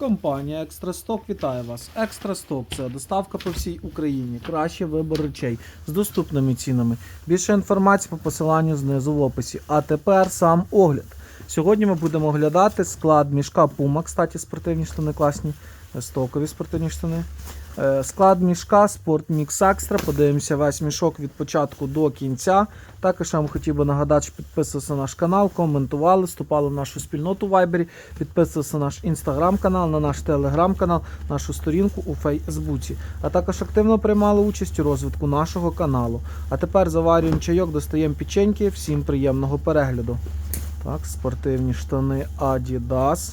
Компанія Екстрасток вітає вас. Екстрасток це доставка по всій Україні. Кращий вибор речей з доступними цінами. Більше інформації по посиланню знизу в описі. А тепер сам огляд. Сьогодні ми будемо оглядати склад мішка Puma, кстати, спортивні штани класні, стокові спортивні штани. Е, Склад мішка Sport Mix Extra. Подивимося весь мішок від початку до кінця. Також я вам хотів би нагадати, що підписувалися на наш канал, коментували, вступали в нашу спільноту в Viber, підписувалися на наш інстаграм-канал, на наш телеграм-канал, нашу сторінку у Фейсбуці. А також активно приймали участь у розвитку нашого каналу. А тепер заварюємо чайок, достаємо печеньки. Всім приємного перегляду. Так, спортивні штани Adidas.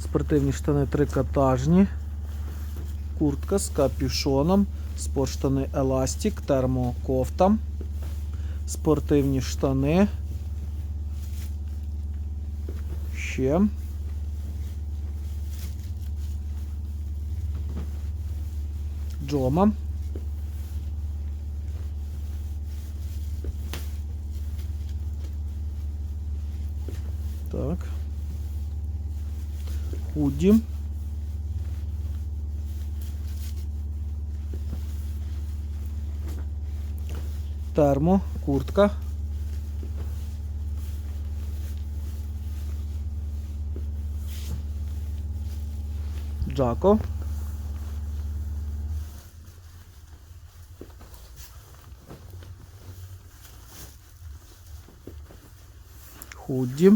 Спортивні штани трикотажні. Куртка з капюшоном. Спортштани Еластик, термокофта. Спортивні штани. Ще. Джома. Так. Худі. Термо, куртка. Джако. Худі.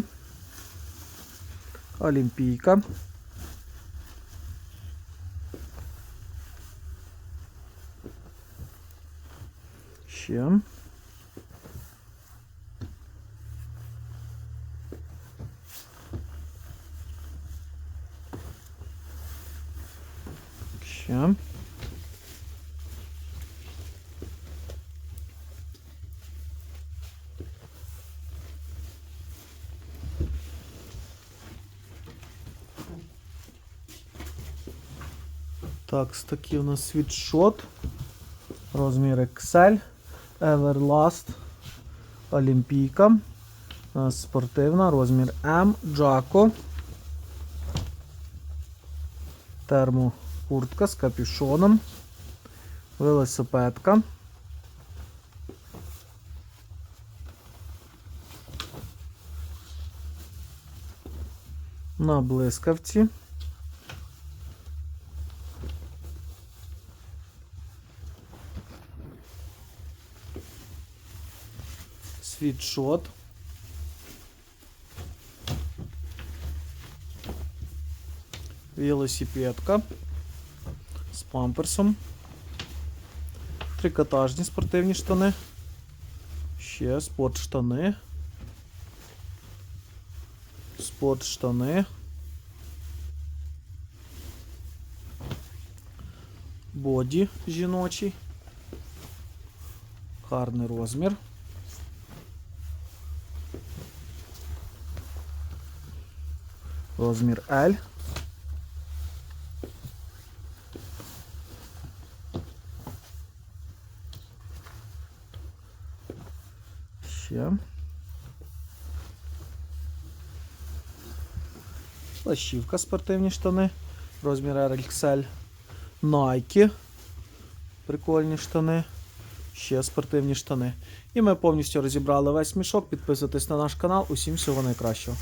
Олімпійка. Ще. Ще. Так, такий у нас світшот. Розмір XL. Everlast. Олімпійка. Спортивна. Розмір М. Джако. Термокуртка з капюшоном. Велосипедка. На блискавці. Світшот. Велосипедка з памперсом. Трикотажні спортивні штани. Ще спортштани. Спортштани. Боді жіночий. Гарний розмір. Розмір L. Ще. Плащівка спортивні штани. Розмір RXL. Nike. Прикольні штани. Ще спортивні штани. І ми повністю розібрали весь мішок. Підписуйтесь на наш канал. Усім всього найкращого.